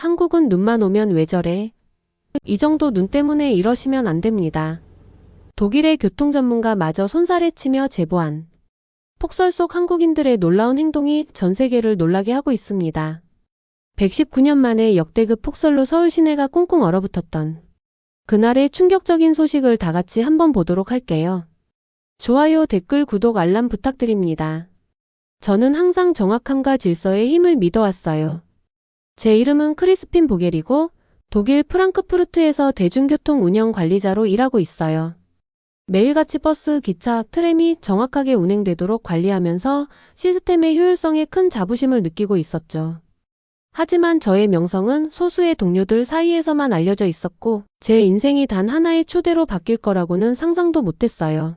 한국은 눈만 오면 왜 저래? 이 정도 눈 때문에 이러시면 안 됩니다. 독일의 교통 전문가 마저 손살에 치며 제보한 폭설 속 한국인들의 놀라운 행동이 전 세계를 놀라게 하고 있습니다. 119년 만에 역대급 폭설로 서울 시내가 꽁꽁 얼어붙었던 그날의 충격적인 소식을 다 같이 한번 보도록 할게요. 좋아요, 댓글, 구독, 알람 부탁드립니다. 저는 항상 정확함과 질서의 힘을 믿어왔어요. 제 이름은 크리스핀 보겔이고 독일 프랑크푸르트에서 대중교통 운영 관리자로 일하고 있어요. 매일같이 버스, 기차, 트램이 정확하게 운행되도록 관리하면서 시스템의 효율성에 큰 자부심을 느끼고 있었죠. 하지만 저의 명성은 소수의 동료들 사이에서만 알려져 있었고 제 인생이 단 하나의 초대로 바뀔 거라고는 상상도 못했어요.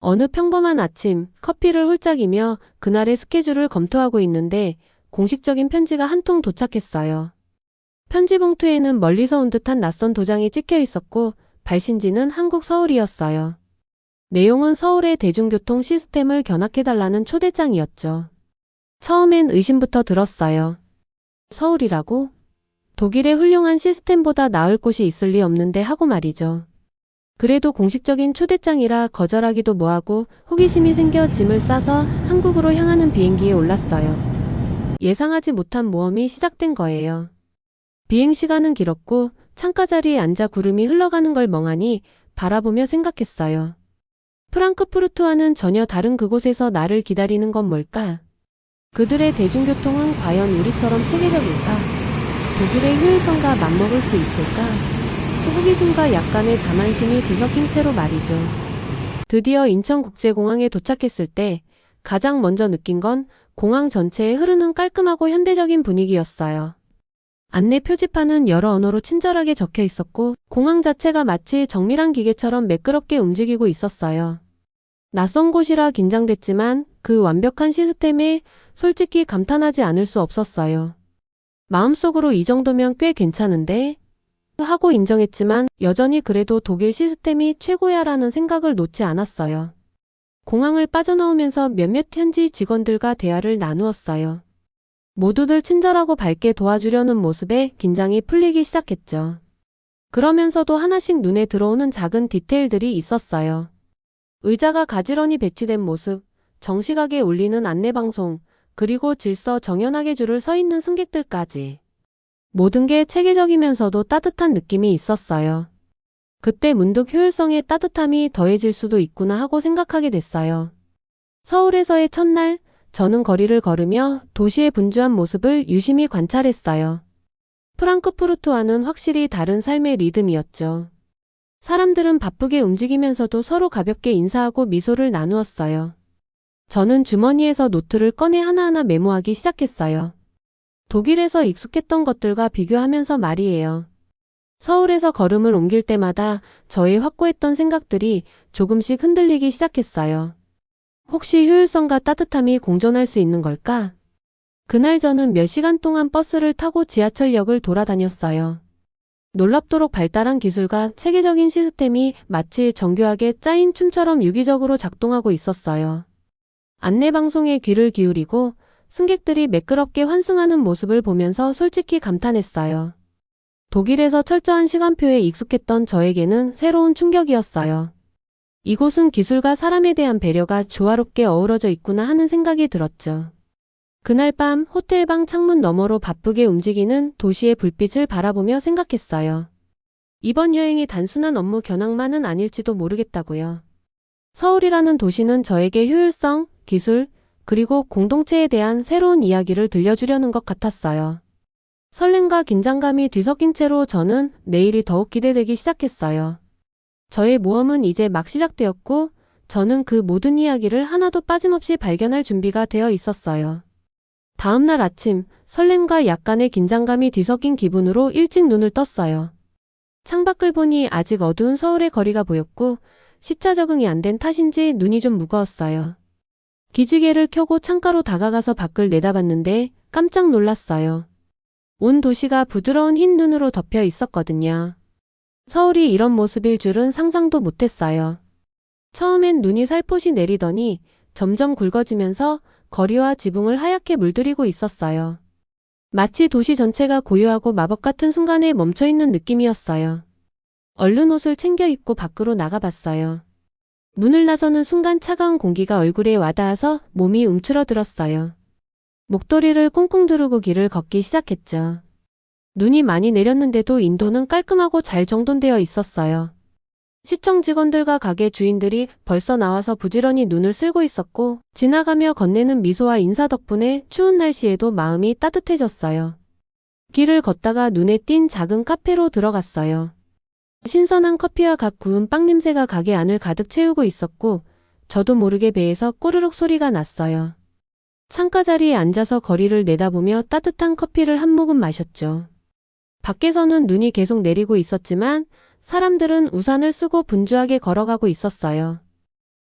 어느 평범한 아침 커피를 홀짝이며 그날의 스케줄을 검토하고 있는데 공식적인 편지가 한 통 도착했어요. 편지 봉투에는 멀리서 온 듯한 낯선 도장이 찍혀 있었고 발신지는 한국 서울이었어요. 내용은 서울의 대중교통 시스템을 견학해달라는 초대장이었죠. 처음엔 의심부터 들었어요. 서울이라고? 독일의 훌륭한 시스템보다 나을 곳이 있을 리 없는데 하고 말이죠. 그래도 공식적인 초대장이라 거절하기도 뭐하고 호기심이 생겨 짐을 싸서 한국으로 향하는 비행기에 올랐어요. 예상하지 못한 모험이 시작된 거예요. 비행 시간은 길었고 창가 자리에 앉아 구름이 흘러가는 걸 멍하니 바라보며 생각했어요. 프랑크푸르트와는 전혀 다른 그곳에서 나를 기다리는 건 뭘까? 그들의 대중교통은 과연 우리처럼 체계적일까? 독일의 효율성과 맞먹을 수 있을까? 호기심과 약간의 자만심이 뒤섞인 채로 말이죠. 드디어 인천국제공항에 도착했을 때 가장 먼저 느낀 건 공항 전체에 흐르는 깔끔하고 현대적인 분위기였어요. 안내 표지판은 여러 언어로 친절하게 적혀 있었고 공항 자체가 마치 정밀한 기계처럼 매끄럽게 움직이고 있었어요. 낯선 곳이라 긴장됐지만 그 완벽한 시스템에 솔직히 감탄하지 않을 수 없었어요. 마음속으로 이 정도면 꽤 괜찮은데? 하고 인정했지만 여전히 그래도 독일 시스템이 최고야라는 생각을 놓지 않았어요. 공항을 빠져나오면서 몇몇 현지 직원들과 대화를 나누었어요. 모두들 친절하고 밝게 도와주려는 모습에 긴장이 풀리기 시작했죠. 그러면서도 하나씩 눈에 들어오는 작은 디테일들이 있었어요. 의자가 가지런히 배치된 모습, 정식하게 울리는 안내방송, 그리고 질서 정연하게 줄을 서 있는 승객들까지. 모든 게 체계적이면서도 따뜻한 느낌이 있었어요. 그때 문득 효율성의 따뜻함이 더해질 수도 있구나 하고 생각하게 됐어요. 서울에서의 첫날, 저는 거리를 걸으며 도시의 분주한 모습을 유심히 관찰했어요. 프랑크푸르트와는 확실히 다른 삶의 리듬이었죠. 사람들은 바쁘게 움직이면서도 서로 가볍게 인사하고 미소를 나누었어요. 저는 주머니에서 노트를 꺼내 하나하나 메모하기 시작했어요. 독일에서 익숙했던 것들과 비교하면서 말이에요. 서울에서 걸음을 옮길 때마다 저의 확고했던 생각들이 조금씩 흔들리기 시작했어요. 혹시 효율성과 따뜻함이 공존할 수 있는 걸까? 그날 저는 몇 시간 동안 버스를 타고 지하철역을 돌아다녔어요. 놀랍도록 발달한 기술과 체계적인 시스템이 마치 정교하게 짜인 춤처럼 유기적으로 작동하고 있었어요. 안내방송에 귀를 기울이고 승객들이 매끄럽게 환승하는 모습을 보면서 솔직히 감탄했어요. 독일에서 철저한 시간표에 익숙했던 저에게는 새로운 충격이었어요. 이곳은 기술과 사람에 대한 배려가 조화롭게 어우러져 있구나 하는 생각이 들었죠. 그날 밤 호텔방 창문 너머로 바쁘게 움직이는 도시의 불빛을 바라보며 생각했어요. 이번 여행이 단순한 업무 견학만은 아닐지도 모르겠다고요. 서울이라는 도시는 저에게 효율성, 기술, 그리고 공동체에 대한 새로운 이야기를 들려주려는 것 같았어요. 설렘과 긴장감이 뒤섞인 채로 저는 내일이 더욱 기대되기 시작했어요. 저의 모험은 이제 막 시작되었고, 저는 그 모든 이야기를 하나도 빠짐없이 발견할 준비가 되어 있었어요. 다음날 아침, 설렘과 약간의 긴장감이 뒤섞인 기분으로 일찍 눈을 떴어요. 창밖을 보니 아직 어두운 서울의 거리가 보였고, 시차 적응이 안 된 탓인지 눈이 좀 무거웠어요. 기지개를 켜고 창가로 다가가서 밖을 내다봤는데 깜짝 놀랐어요. 온 도시가 부드러운 흰 눈으로 덮여 있었거든요. 서울이 이런 모습일 줄은 상상도 못했어요. 처음엔 눈이 살포시 내리더니 점점 굵어지면서 거리와 지붕을 하얗게 물들이고 있었어요. 마치 도시 전체가 고요하고 마법 같은 순간에 멈춰 있는 느낌이었어요. 얼른 옷을 챙겨 입고 밖으로 나가봤어요. 문을 나서는 순간 차가운 공기가 얼굴에 와닿아서 몸이 움츠러들었어요. 목도리를 꽁꽁 두르고 길을 걷기 시작했죠. 눈이 많이 내렸는데도 인도는 깔끔하고 잘 정돈되어 있었어요. 시청 직원들과 가게 주인들이 벌써 나와서 부지런히 눈을 쓸고 있었고 지나가며 건네는 미소와 인사 덕분에 추운 날씨에도 마음이 따뜻해졌어요. 길을 걷다가 눈에 띈 작은 카페로 들어갔어요. 신선한 커피와 갓 구운 빵 냄새가 가게 안을 가득 채우고 있었고 저도 모르게 배에서 꼬르륵 소리가 났어요. 창가 자리에 앉아서 거리를 내다보며 따뜻한 커피를 한 모금 마셨죠. 밖에서는 눈이 계속 내리고 있었지만 사람들은 우산을 쓰고 분주하게 걸어가고 있었어요.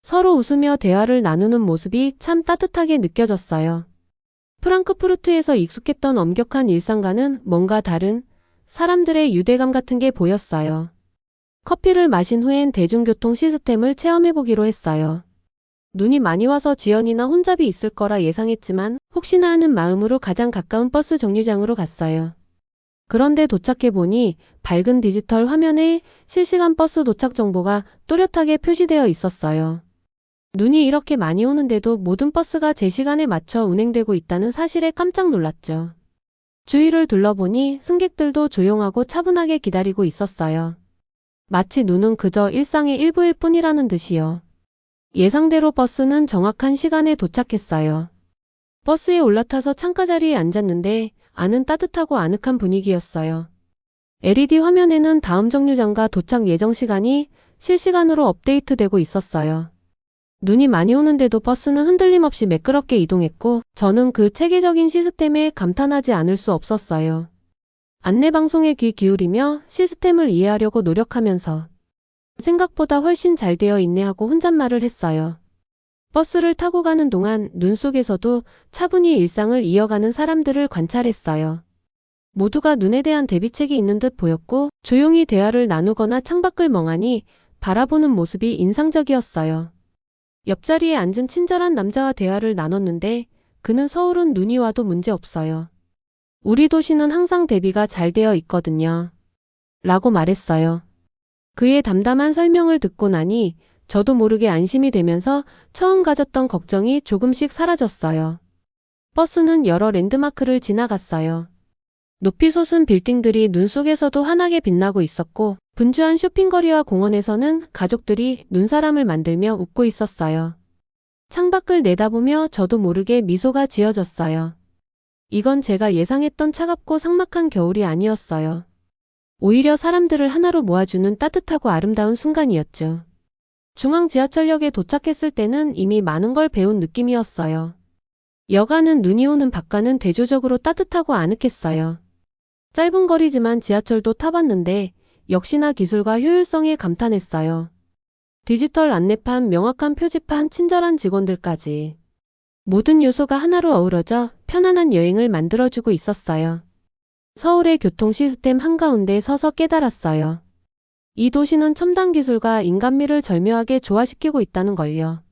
서로 웃으며 대화를 나누는 모습이 참 따뜻하게 느껴졌어요. 프랑크푸르트에서 익숙했던 엄격한 일상과는 뭔가 다른 사람들의 유대감 같은 게 보였어요. 커피를 마신 후엔 대중교통 시스템을 체험해보기로 했어요. 눈이 많이 와서 지연이나 혼잡이 있을 거라 예상했지만 혹시나 하는 마음으로 가장 가까운 버스 정류장으로 갔어요. 그런데 도착해보니 밝은 디지털 화면에 실시간 버스 도착 정보가 또렷하게 표시되어 있었어요. 눈이 이렇게 많이 오는데도 모든 버스가 제 시간에 맞춰 운행되고 있다는 사실에 깜짝 놀랐죠. 주위를 둘러보니 승객들도 조용하고 차분하게 기다리고 있었어요. 마치 눈은 그저 일상의 일부일 뿐이라는 듯이요. 예상대로 버스는 정확한 시간에 도착했어요. 버스에 올라타서 창가 자리에 앉았는데 안은 따뜻하고 아늑한 분위기였어요. LED 화면에는 다음 정류장과 도착 예정 시간이 실시간으로 업데이트되고 있었어요. 눈이 많이 오는데도 버스는 흔들림 없이 매끄럽게 이동했고 저는 그 체계적인 시스템에 감탄하지 않을 수 없었어요. 안내 방송에 귀 기울이며 시스템을 이해하려고 노력하면서 생각보다 훨씬 잘 되어 있네 하고 혼잣말을 했어요. 버스를 타고 가는 동안 눈 속에서도 차분히 일상을 이어가는 사람들을 관찰했어요. 모두가 눈에 대한 대비책이 있는 듯 보였고 조용히 대화를 나누거나 창밖을 멍하니 바라보는 모습이 인상적이었어요. 옆자리에 앉은 친절한 남자와 대화를 나눴는데 그는 서울은 눈이 와도 문제 없어요. 우리 도시는 항상 대비가 잘 되어 있거든요. 라고 말했어요. 그의 담담한 설명을 듣고 나니 저도 모르게 안심이 되면서 처음 가졌던 걱정이 조금씩 사라졌어요. 버스는 여러 랜드마크를 지나갔어요. 높이 솟은 빌딩들이 눈 속에서도 환하게 빛나고 있었고 분주한 쇼핑거리와 공원에서는 가족들이 눈사람을 만들며 웃고 있었어요. 창밖을 내다보며 저도 모르게 미소가 지어졌어요. 이건 제가 예상했던 차갑고 삭막한 겨울이 아니었어요. 오히려 사람들을 하나로 모아주는 따뜻하고 아름다운 순간이었죠. 중앙 지하철역에 도착했을 때는 이미 많은 걸 배운 느낌이었어요. 여가는 눈이 오는 밖과는 대조적으로 따뜻하고 아늑했어요. 짧은 거리지만 지하철도 타봤는데 역시나 기술과 효율성에 감탄했어요. 디지털 안내판, 명확한 표지판, 친절한 직원들까지. 모든 요소가 하나로 어우러져 편안한 여행을 만들어주고 있었어요. 서울의 교통 시스템 한가운데 서서 깨달았어요. 이 도시는 첨단 기술과 인간미를 절묘하게 조화시키고 있다는 걸요.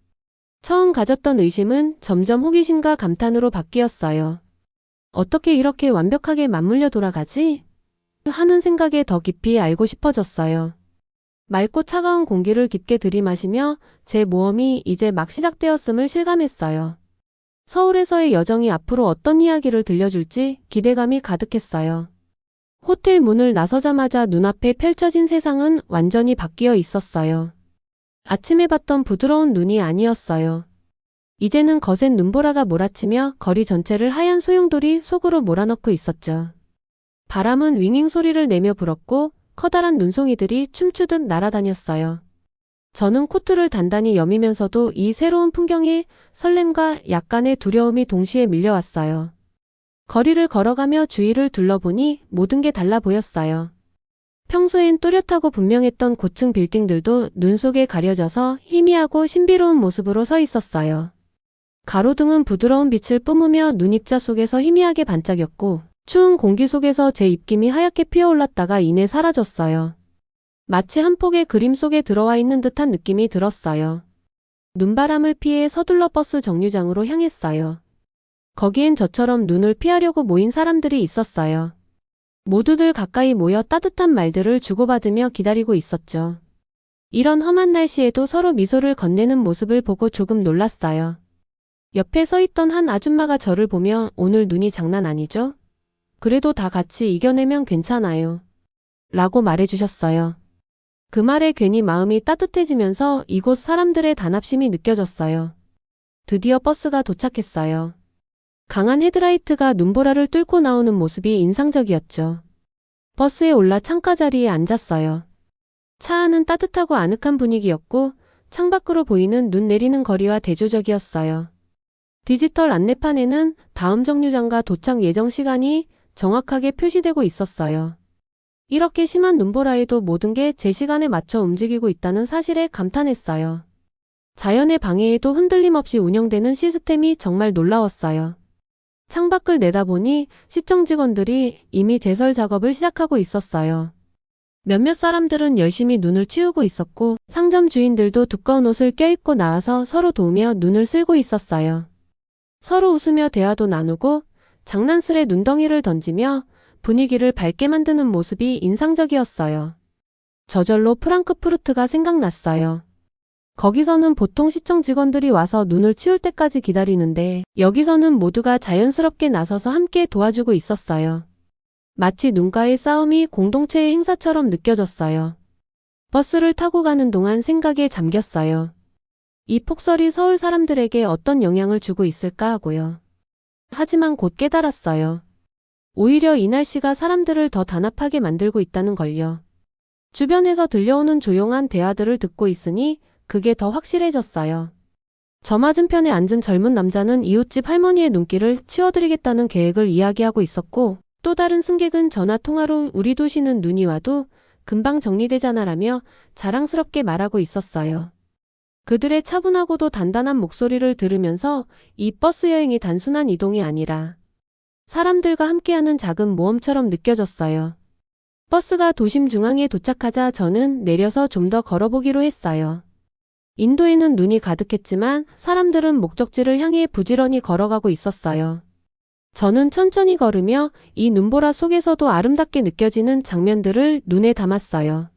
처음 가졌던 의심은 점점 호기심과 감탄으로 바뀌었어요. 어떻게 이렇게 완벽하게 맞물려 돌아가지? 하는 생각에 더 깊이 알고 싶어졌어요. 맑고 차가운 공기를 깊게 들이마시며 제 모험이 이제 막 시작되었음을 실감했어요. 서울에서의 여정이 앞으로 어떤 이야기를 들려줄지 기대감이 가득했어요. 호텔 문을 나서자마자 눈앞에 펼쳐진 세상은 완전히 바뀌어 있었어요. 아침에 봤던 부드러운 눈이 아니었어요. 이제는 거센 눈보라가 몰아치며 거리 전체를 하얀 소용돌이 속으로 몰아넣고 있었죠. 바람은 윙윙 소리를 내며 불었고 커다란 눈송이들이 춤추듯 날아다녔어요. 저는 코트를 단단히 여미면서도 이 새로운 풍경에 설렘과 약간의 두려움이 동시에 밀려왔어요. 거리를 걸어가며 주위를 둘러보니 모든 게 달라 보였어요. 평소엔 또렷하고 분명했던 고층 빌딩들도 눈 속에 가려져서 희미하고 신비로운 모습으로 서 있었어요. 가로등은 부드러운 빛을 뿜으며 눈입자 속에서 희미하게 반짝였고 추운 공기 속에서 제 입김이 하얗게 피어올랐다가 이내 사라졌어요. 마치 한 폭의 그림 속에 들어와 있는 듯한 느낌이 들었어요. 눈바람을 피해 서둘러 버스 정류장으로 향했어요. 거기엔 저처럼 눈을 피하려고 모인 사람들이 있었어요. 모두들 가까이 모여 따뜻한 말들을 주고받으며 기다리고 있었죠. 이런 험한 날씨에도 서로 미소를 건네는 모습을 보고 조금 놀랐어요. 옆에 서 있던 한 아줌마가 저를 보며 오늘 눈이 장난 아니죠? 그래도 다 같이 이겨내면 괜찮아요. 라고 말해주셨어요. 그 말에 괜히 마음이 따뜻해지면서 이곳 사람들의 단합심이 느껴졌어요. 드디어 버스가 도착했어요. 강한 헤드라이트가 눈보라를 뚫고 나오는 모습이 인상적이었죠. 버스에 올라 창가 자리에 앉았어요. 차 안은 따뜻하고 아늑한 분위기였고 창밖으로 보이는 눈 내리는 거리와 대조적이었어요. 디지털 안내판에는 다음 정류장과 도착 예정 시간이 정확하게 표시되고 있었어요. 이렇게 심한 눈보라에도 모든 게 제 시간에 맞춰 움직이고 있다는 사실에 감탄했어요. 자연의 방해에도 흔들림 없이 운영되는 시스템이 정말 놀라웠어요. 창밖을 내다보니 시청 직원들이 이미 제설 작업을 시작하고 있었어요. 몇몇 사람들은 열심히 눈을 치우고 있었고 상점 주인들도 두꺼운 옷을 껴입고 나와서 서로 도우며 눈을 쓸고 있었어요. 서로 웃으며 대화도 나누고 장난스레 눈덩이를 던지며 분위기를 밝게 만드는 모습이 인상적이었어요. 저절로 프랑크푸르트가 생각났어요. 거기서는 보통 시청 직원들이 와서 눈을 치울 때까지 기다리는데 여기서는 모두가 자연스럽게 나서서 함께 도와주고 있었어요. 마치 눈과의 싸움이 공동체의 행사처럼 느껴졌어요. 버스를 타고 가는 동안 생각에 잠겼어요. 이 폭설이 서울 사람들에게 어떤 영향을 주고 있을까 하고요. 하지만 곧 깨달았어요. 오히려 이 날씨가 사람들을 더 단합하게 만들고 있다는 걸요. 주변에서 들려오는 조용한 대화들을 듣고 있으니 그게 더 확실해졌어요. 저 맞은편에 앉은 젊은 남자는 이웃집 할머니의 눈길을 치워드리겠다는 계획을 이야기하고 있었고 또 다른 승객은 전화 통화로 우리 도시는 눈이 와도 금방 정리되잖아라며 자랑스럽게 말하고 있었어요. 그들의 차분하고도 단단한 목소리를 들으면서 이 버스 여행이 단순한 이동이 아니라 사람들과 함께하는 작은 모험처럼 느껴졌어요. 버스가 도심 중앙에 도착하자 저는 내려서 좀 더 걸어보기로 했어요. 인도에는 눈이 가득했지만 사람들은 목적지를 향해 부지런히 걸어가고 있었어요. 저는 천천히 걸으며 이 눈보라 속에서도 아름답게 느껴지는 장면들을 눈에 담았어요.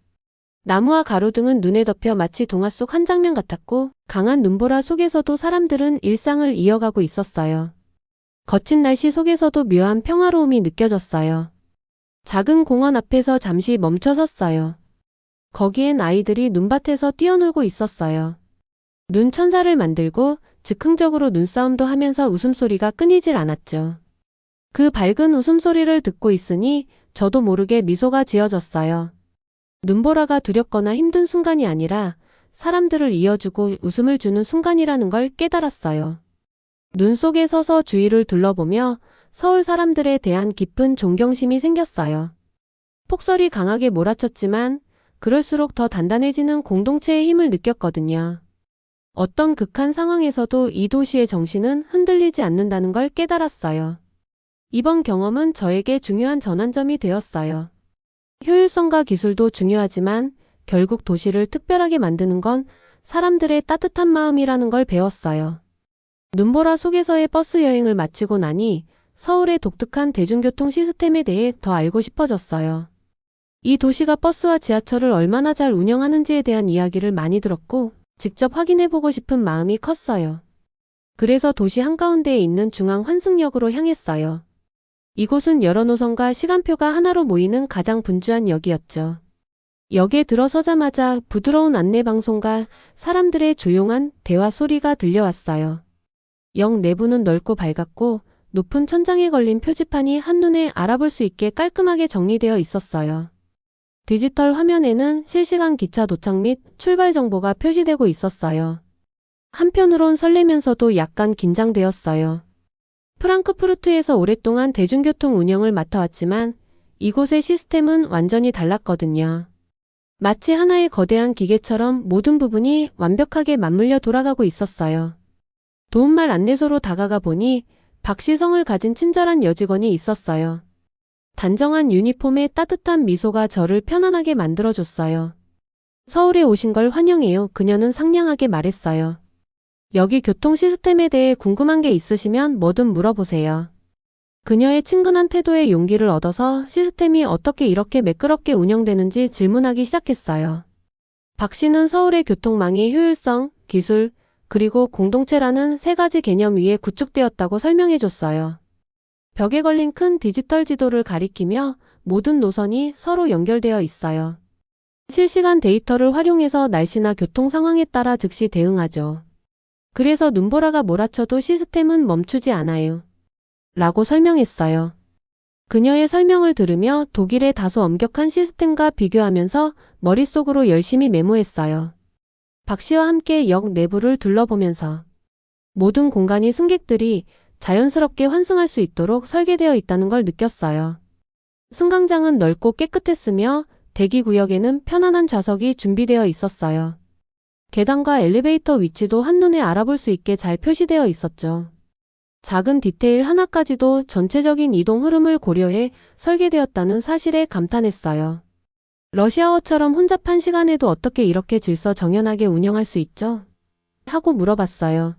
나무와 가로등은 눈에 덮여 마치 동화 속 한 장면 같았고 강한 눈보라 속에서도 사람들은 일상을 이어가고 있었어요. 거친 날씨 속에서도 묘한 평화로움이 느껴졌어요. 작은 공원 앞에서 잠시 멈춰 섰어요. 거기엔 아이들이 눈밭에서 뛰어놀고 있었어요. 눈 천사를 만들고 즉흥적으로 눈싸움도 하면서 웃음소리가 끊이질 않았죠. 그 밝은 웃음소리를 듣고 있으니 저도 모르게 미소가 지어졌어요. 눈보라가 두렵거나 힘든 순간이 아니라 사람들을 이어주고 웃음을 주는 순간이라는 걸 깨달았어요. 눈 속에 서서 주위를 둘러보며 서울 사람들에 대한 깊은 존경심이 생겼어요. 폭설이 강하게 몰아쳤지만 그럴수록 더 단단해지는 공동체의 힘을 느꼈거든요. 어떤 극한 상황에서도 이 도시의 정신은 흔들리지 않는다는 걸 깨달았어요. 이번 경험은 저에게 중요한 전환점이 되었어요. 효율성과 기술도 중요하지만 결국 도시를 특별하게 만드는 건 사람들의 따뜻한 마음이라는 걸 배웠어요. 눈보라 속에서의 버스 여행을 마치고 나니 서울의 독특한 대중교통 시스템에 대해 더 알고 싶어졌어요. 이 도시가 버스와 지하철을 얼마나 잘 운영하는지에 대한 이야기를 많이 들었고 직접 확인해보고 싶은 마음이 컸어요. 그래서 도시 한가운데에 있는 중앙 환승역으로 향했어요. 이곳은 여러 노선과 시간표가 하나로 모이는 가장 분주한 역이었죠. 역에 들어서자마자 부드러운 안내 방송과 사람들의 조용한 대화 소리가 들려왔어요. 역 내부는 넓고 밝았고 높은 천장에 걸린 표지판이 한눈에 알아볼 수 있게 깔끔하게 정리되어 있었어요. 디지털 화면에는 실시간 기차 도착 및 출발 정보가 표시되고 있었어요. 한편으론 설레면서도 약간 긴장되었어요. 프랑크푸르트에서 오랫동안 대중교통 운영을 맡아왔지만 이곳의 시스템은 완전히 달랐거든요. 마치 하나의 거대한 기계처럼 모든 부분이 완벽하게 맞물려 돌아가고 있었어요. 도움말 안내소로 다가가 보니 박시성을 가진 친절한 여직원이 있었어요. 단정한 유니폼에 따뜻한 미소가 저를 편안하게 만들어줬어요. 서울에 오신 걸 환영해요. 그녀는 상냥하게 말했어요. 여기 교통 시스템에 대해 궁금한 게 있으시면 뭐든 물어보세요. 그녀의 친근한 태도에 용기를 얻어서 시스템이 어떻게 이렇게 매끄럽게 운영되는지 질문하기 시작했어요. 박 씨는 서울의 교통망이 효율성, 기술, 그리고 공동체라는 세 가지 개념 위에 구축되었다고 설명해 줬어요. 벽에 걸린 큰 디지털 지도를 가리키며 모든 노선이 서로 연결되어 있어요. 실시간 데이터를 활용해서 날씨나 교통 상황에 따라 즉시 대응하죠. 그래서 눈보라가 몰아쳐도 시스템은 멈추지 않아요. 라고 설명했어요. 그녀의 설명을 들으며 독일의 다소 엄격한 시스템과 비교하면서 머릿속으로 열심히 메모했어요. 박 씨와 함께 역 내부를 둘러보면서 모든 공간이 승객들이 자연스럽게 환승할 수 있도록 설계되어 있다는 걸 느꼈어요. 승강장은 넓고 깨끗했으며 대기 구역에는 편안한 좌석이 준비되어 있었어요. 계단과 엘리베이터 위치도 한눈에 알아볼 수 있게 잘 표시되어 있었죠. 작은 디테일 하나까지도 전체적인 이동 흐름을 고려해 설계되었다는 사실에 감탄했어요. 러시아어처럼 혼잡한 시간에도 어떻게 이렇게 질서 정연하게 운영할 수 있죠? 하고 물어봤어요.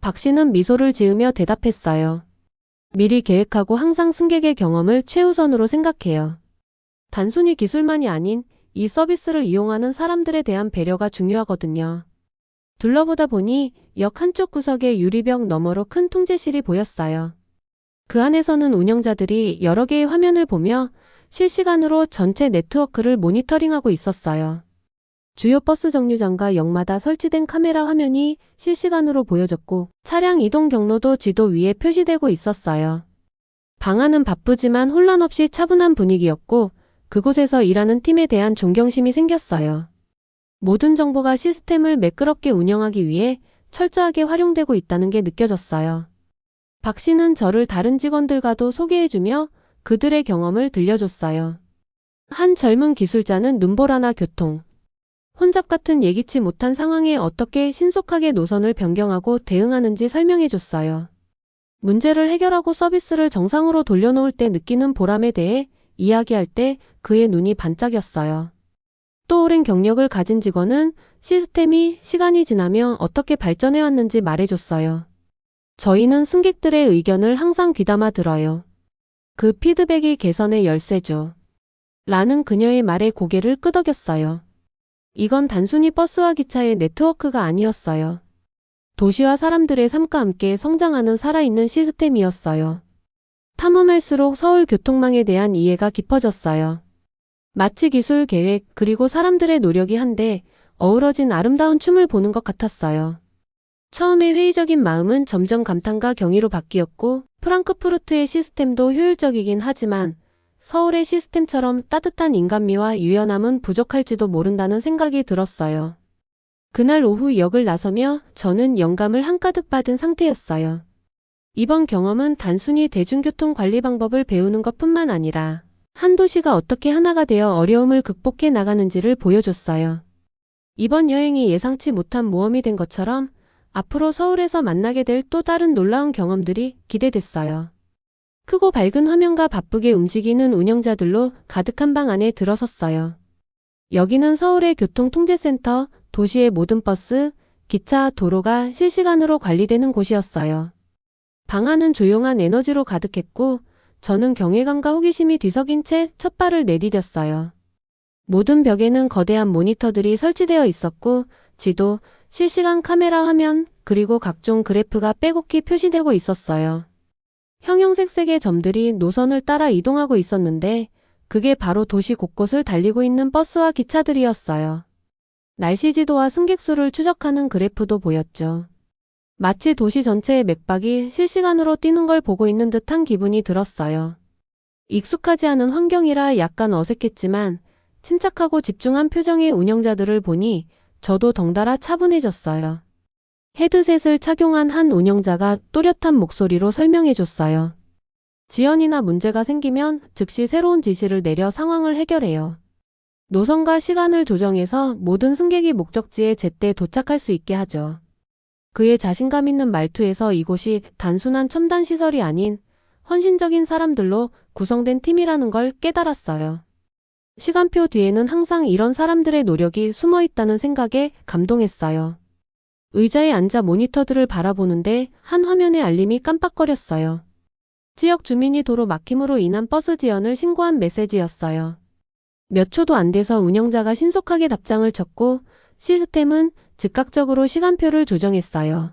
박 씨는 미소를 지으며 대답했어요. 미리 계획하고 항상 승객의 경험을 최우선으로 생각해요. 단순히 기술만이 아닌 이 서비스를 이용하는 사람들에 대한 배려가 중요하거든요. 둘러보다 보니 역 한쪽 구석에 유리벽 너머로 큰 통제실이 보였어요. 그 안에서는 운영자들이 여러 개의 화면을 보며 실시간으로 전체 네트워크를 모니터링하고 있었어요. 주요 버스 정류장과 역마다 설치된 카메라 화면이 실시간으로 보여졌고 차량 이동 경로도 지도 위에 표시되고 있었어요. 방안은 바쁘지만 혼란 없이 차분한 분위기였고 그곳에서 일하는 팀에 대한 존경심이 생겼어요. 모든 정보가 시스템을 매끄럽게 운영하기 위해 철저하게 활용되고 있다는 게 느껴졌어요. 박 씨는 저를 다른 직원들과도 소개해주며 그들의 경험을 들려줬어요. 한 젊은 기술자는 눈보라나 교통, 혼잡 같은 예기치 못한 상황에 어떻게 신속하게 노선을 변경하고 대응하는지 설명해줬어요. 문제를 해결하고 서비스를 정상으로 돌려놓을 때 느끼는 보람에 대해 이야기할 때 그의 눈이 반짝였어요. 또 오랜 경력을 가진 직원은 시스템이 시간이 지나며 어떻게 발전해왔는지 말해줬어요. 저희는 승객들의 의견을 항상 귀담아 들어요. 그 피드백이 개선의 열쇠죠. 라는 그녀의 말에 고개를 끄덕였어요. 이건 단순히 버스와 기차의 네트워크가 아니었어요. 도시와 사람들의 삶과 함께 성장하는 살아있는 시스템이었어요. 탐험할수록 서울 교통망에 대한 이해가 깊어졌어요. 마치 기술 계획 그리고 사람들의 노력이 한데 어우러진 아름다운 춤을 보는 것 같았어요. 처음에 회의적인 마음은 점점 감탄과 경의로 바뀌었고 프랑크푸르트의 시스템도 효율적이긴 하지만 서울의 시스템처럼 따뜻한 인간미와 유연함은 부족할지도 모른다는 생각이 들었어요. 그날 오후 역을 나서며 저는 영감을 한가득 받은 상태였어요. 이번 경험은 단순히 대중교통 관리 방법을 배우는 것 뿐만 아니라 한 도시가 어떻게 하나가 되어 어려움을 극복해 나가는지를 보여줬어요. 이번 여행이 예상치 못한 모험이 된 것처럼 앞으로 서울에서 만나게 될 또 다른 놀라운 경험들이 기대됐어요. 크고 밝은 화면과 바쁘게 움직이는 운영자들로 가득한 방 안에 들어섰어요. 여기는 서울의 교통통제센터, 도시의 모든 버스, 기차, 도로가 실시간으로 관리되는 곳이었어요. 방 안은 조용한 에너지로 가득했고 저는 경외감과 호기심이 뒤섞인 채 첫 발을 내디뎠어요. 모든 벽에는 거대한 모니터들이 설치되어 있었고 지도, 실시간 카메라 화면, 그리고 각종 그래프가 빼곡히 표시되고 있었어요. 형형색색의 점들이 노선을 따라 이동하고 있었는데 그게 바로 도시 곳곳을 달리고 있는 버스와 기차들이었어요. 날씨 지도와 승객 수를 추적하는 그래프도 보였죠. 마치 도시 전체의 맥박이 실시간으로 뛰는 걸 보고 있는 듯한 기분이 들었어요. 익숙하지 않은 환경이라 약간 어색했지만 침착하고 집중한 표정의 운영자들을 보니 저도 덩달아 차분해졌어요. 헤드셋을 착용한 한 운영자가 또렷한 목소리로 설명해줬어요. 지연이나 문제가 생기면 즉시 새로운 지시를 내려 상황을 해결해요. 노선과 시간을 조정해서 모든 승객이 목적지에 제때 도착할 수 있게 하죠. 그의 자신감 있는 말투에서 이곳이 단순한 첨단 시설이 아닌 헌신적인 사람들로 구성된 팀이라는 걸 깨달았어요. 시간표 뒤에는 항상 이런 사람들의 노력이 숨어 있다는 생각에 감동했어요. 의자에 앉아 모니터들을 바라보는데 한 화면의 알림이 깜빡거렸어요. 지역 주민이 도로 막힘으로 인한 버스 지연을 신고한 메시지였어요. 몇 초도 안 돼서 운영자가 신속하게 답장을 쳤고 시스템은 즉각적으로 시간표를 조정했어요.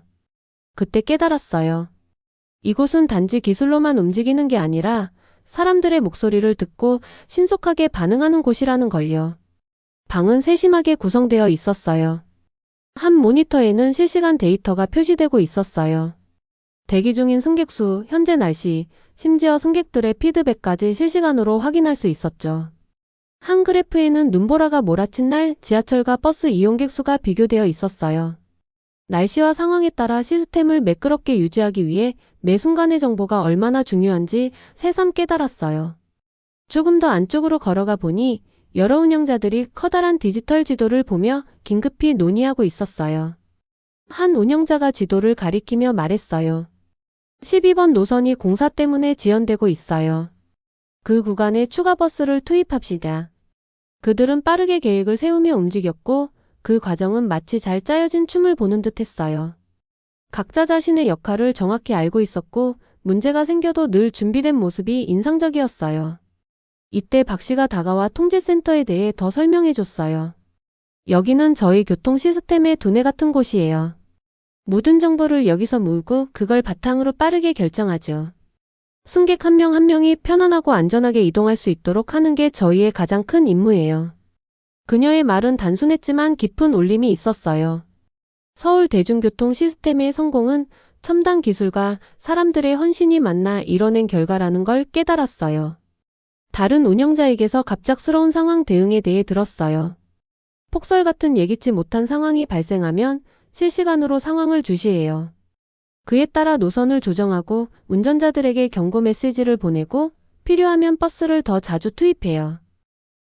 그때 깨달았어요. 이곳은 단지 기술로만 움직이는 게 아니라 사람들의 목소리를 듣고 신속하게 반응하는 곳이라는 걸요. 방은 세심하게 구성되어 있었어요. 한 모니터에는 실시간 데이터가 표시되고 있었어요. 대기 중인 승객 수, 현재 날씨, 심지어 승객들의 피드백까지 실시간으로 확인할 수 있었죠. 한 그래프에는 눈보라가 몰아친 날 지하철과 버스 이용객 수가 비교되어 있었어요. 날씨와 상황에 따라 시스템을 매끄럽게 유지하기 위해 매 순간의 정보가 얼마나 중요한지 새삼 깨달았어요. 조금 더 안쪽으로 걸어가 보니 여러 운영자들이 커다란 디지털 지도를 보며 긴급히 논의하고 있었어요. 한 운영자가 지도를 가리키며 말했어요. 12번 노선이 공사 때문에 지연되고 있어요. 그 구간에 추가 버스를 투입합시다. 그들은 빠르게 계획을 세우며 움직였고 그 과정은 마치 잘 짜여진 춤을 보는 듯 했어요. 각자 자신의 역할을 정확히 알고 있었고 문제가 생겨도 늘 준비된 모습이 인상적이었어요. 이때 박 씨가 다가와 통제센터에 대해 더 설명해 줬어요. 여기는 저희 교통 시스템의 두뇌 같은 곳이에요. 모든 정보를 여기서 모으고 그걸 바탕으로 빠르게 결정하죠. 승객 한 명한 명이 편안하고 안전하게 이동할 수 있도록 하는 게 저희의 가장 큰 임무예요. 그녀의 말은 단순했지만 깊은 울림이 있었어요. 서울 대중교통 시스템의 성공은 첨단 기술과 사람들의 헌신이 만나 이뤄낸 결과라는 걸 깨달았어요. 다른 운영자에게서 갑작스러운 상황 대응에 대해 들었어요. 폭설 같은 예기치 못한 상황이 발생하면 실시간으로 상황을 주시해요. 그에 따라 노선을 조정하고 운전자들에게 경고 메시지를 보내고 필요하면 버스를 더 자주 투입해요.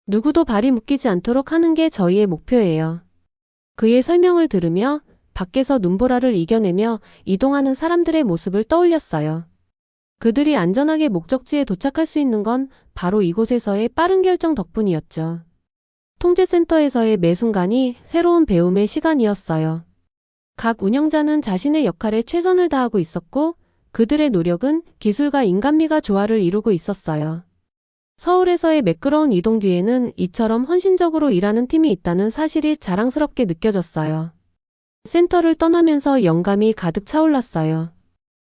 누구도 발이 묶이지 않도록 하는 게 저희의 목표예요. 그의 설명을 들으며 밖에서 눈보라를 이겨내며 이동하는 사람들의 모습을 떠올렸어요. 그들이 안전하게 목적지에 도착할 수 있는 건 바로 이곳에서의 빠른 결정 덕분이었죠. 통제센터에서의 매 순간이 새로운 배움의 시간이었어요. 각 운영자는 자신의 역할에 최선을 다하고 있었고 그들의 노력은 기술과 인간미가 조화를 이루고 있었어요. 서울에서의 매끄러운 이동 뒤에는 이처럼 헌신적으로 일하는 팀이 있다는 사실이 자랑스럽게 느껴졌어요. 센터를 떠나면서 영감이 가득 차올랐어요.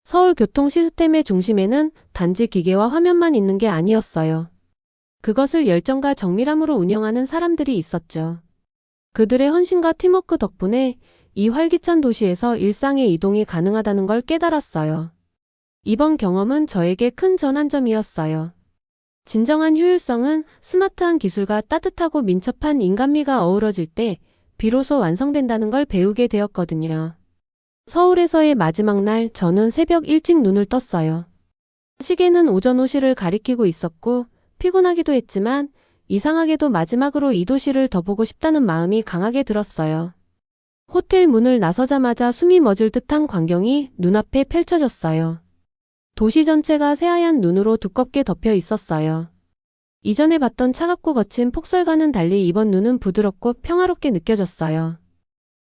서울 교통 시스템의 중심에는 단지 기계와 화면만 있는 게 아니었어요. 그것을 열정과 정밀함으로 운영하는 사람들이 있었죠. 그들의 헌신과 팀워크 덕분에 이 활기찬 도시에서 일상의 이동이 가능하다는 걸 깨달았어요. 이번 경험은 저에게 큰 전환점이었어요. 진정한 효율성은 스마트한 기술과 따뜻하고 민첩한 인간미가 어우러질 때 비로소 완성된다는 걸 배우게 되었거든요. 서울에서의 마지막 날 저는 새벽 일찍 눈을 떴어요. 시계는 오전 5시를 가리키고 있었고 피곤하기도 했지만 이상하게도 마지막으로 이 도시를 더 보고 싶다는 마음이 강하게 들었어요. 호텔 문을 나서자마자 숨이 멎을 듯한 광경이 눈앞에 펼쳐졌어요. 도시 전체가 새하얀 눈으로 두껍게 덮여 있었어요. 이전에 봤던 차갑고 거친 폭설과는 달리 이번 눈은 부드럽고 평화롭게 느껴졌어요.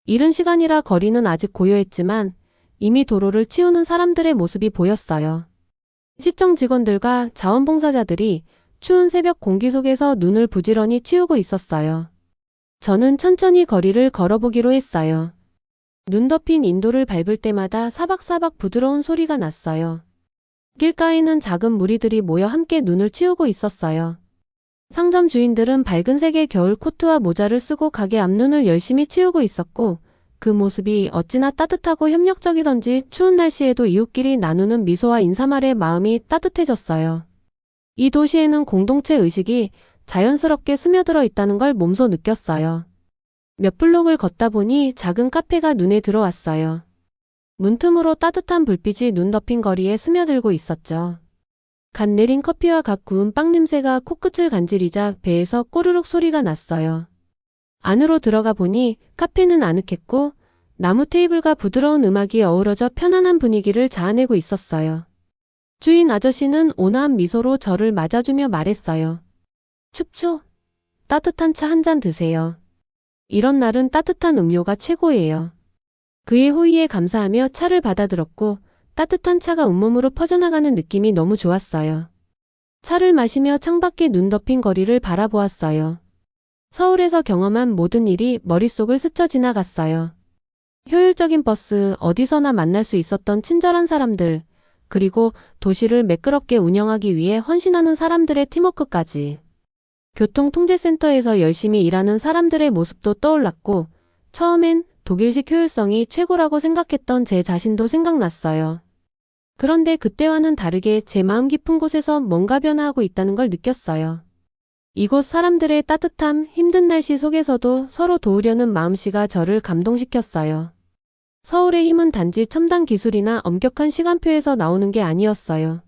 이른 시간이라 거리는 아직 고요했지만 이미 도로를 치우는 사람들의 모습이 보였어요. 시청 직원들과 자원봉사자들이 추운 새벽 공기 속에서 눈을 부지런히 치우고 있었어요. 저는 천천히 거리를 걸어보기로 했어요. 눈 덮인 인도를 밟을 때마다 사박사박 부드러운 소리가 났어요. 길가에는 작은 무리들이 모여 함께 눈을 치우고 있었어요. 상점 주인들은 밝은 색의 겨울 코트와 모자를 쓰고 가게 앞눈을 열심히 치우고 있었고 그 모습이 어찌나 따뜻하고 협력적이던지 추운 날씨에도 이웃끼리 나누는 미소와 인사 말에 마음이 따뜻해졌어요. 이 도시에는 공동체 의식이 자연스럽게 스며들어 있다는 걸 몸소 느꼈어요. 몇 블록을 걷다 보니 작은 카페가 눈에 들어왔어요. 문틈으로 따뜻한 불빛이 눈 덮인 거리에 스며들고 있었죠. 갓 내린 커피와 갓 구운 빵 냄새가 코끝을 간지리자 배에서 꼬르륵 소리가 났어요. 안으로 들어가 보니 카페는 아늑했고 나무 테이블과 부드러운 음악이 어우러져 편안한 분위기를 자아내고 있었어요. 주인 아저씨는 온화한 미소로 저를 맞아주며 말했어요. 춥죠? 따뜻한 차 한 잔 드세요. 이런 날은 따뜻한 음료가 최고예요. 그의 호의에 감사하며 차를 받아들었고 따뜻한 차가 온몸으로 퍼져나가는 느낌이 너무 좋았어요. 차를 마시며 창밖에 눈 덮인 거리를 바라보았어요. 서울에서 경험한 모든 일이 머릿속을 스쳐 지나갔어요. 효율적인 버스, 어디서나 만날 수 있었던 친절한 사람들, 그리고 도시를 매끄럽게 운영하기 위해 헌신하는 사람들의 팀워크까지. 교통통제센터에서 열심히 일하는 사람들의 모습도 떠올랐고, 처음엔 독일식 효율성이 최고라고 생각했던 제 자신도 생각났어요. 그런데 그때와는 다르게 제 마음 깊은 곳에서 뭔가 변화하고 있다는 걸 느꼈어요. 이곳 사람들의 따뜻함, 힘든 날씨 속에서도 서로 도우려는 마음씨가 저를 감동시켰어요. 서울의 힘은 단지 첨단 기술이나 엄격한 시간표에서 나오는 게 아니었어요.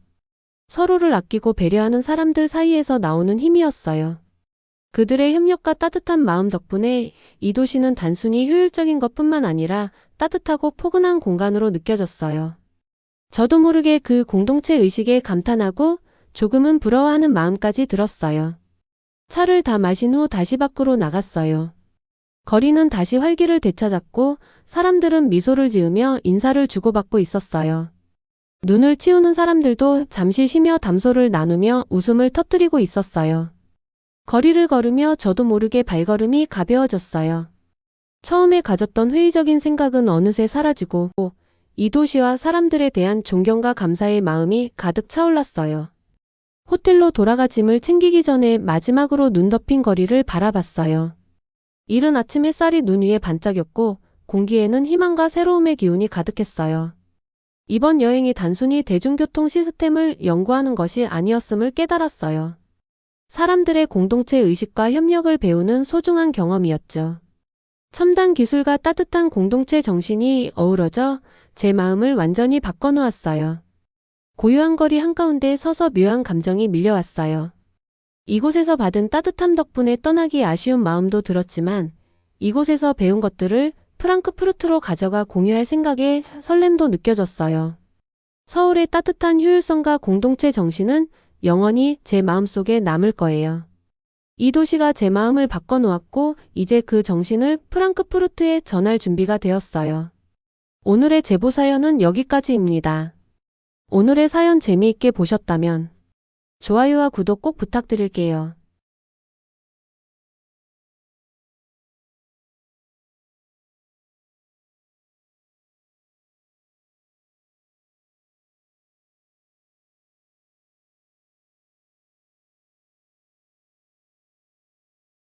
서로를 아끼고 배려하는 사람들 사이에서 나오는 힘이었어요. 그들의 협력과 따뜻한 마음 덕분에 이 도시는 단순히 효율적인 것뿐만 아니라 따뜻하고 포근한 공간으로 느껴졌어요. 저도 모르게 그 공동체 의식에 감탄하고 조금은 부러워하는 마음까지 들었어요. 차를 다 마신 후 다시 밖으로 나갔어요. 거리는 다시 활기를 되찾았고 사람들은 미소를 지으며 인사를 주고받고 있었어요. 눈을 치우는 사람들도 잠시 쉬며 담소를 나누며 웃음을 터뜨리고 있었어요. 거리를 걸으며 저도 모르게 발걸음이 가벼워졌어요. 처음에 가졌던 회의적인 생각은 어느새 사라지고 이 도시와 사람들에 대한 존경과 감사의 마음이 가득 차올랐어요. 호텔로 돌아가 짐을 챙기기 전에 마지막으로 눈 덮인 거리를 바라봤어요. 이른 아침 햇살이 눈 위에 반짝였고 공기에는 희망과 새로움의 기운이 가득했어요. 이번 여행이 단순히 대중교통 시스템을 연구하는 것이 아니었음을 깨달았어요. 사람들의 공동체 의식과 협력을 배우는 소중한 경험이었죠. 첨단 기술과 따뜻한 공동체 정신이 어우러져 제 마음을 완전히 바꿔놓았어요. 고요한 거리 한가운데 서서 묘한 감정이 밀려왔어요. 이곳에서 받은 따뜻함 덕분에 떠나기 아쉬운 마음도 들었지만 이곳에서 배운 것들을 프랑크푸르트로 가져가 공유할 생각에 설렘도 느껴졌어요. 서울의 따뜻한 효율성과 공동체 정신은 영원히 제 마음속에 남을 거예요. 이 도시가 제 마음을 바꿔놓았고 이제 그 정신을 프랑크푸르트에 전할 준비가 되었어요. 오늘의 제보 사연은 여기까지입니다. 오늘의 사연 재미있게 보셨다면 좋아요와 구독 꼭 부탁드릴게요.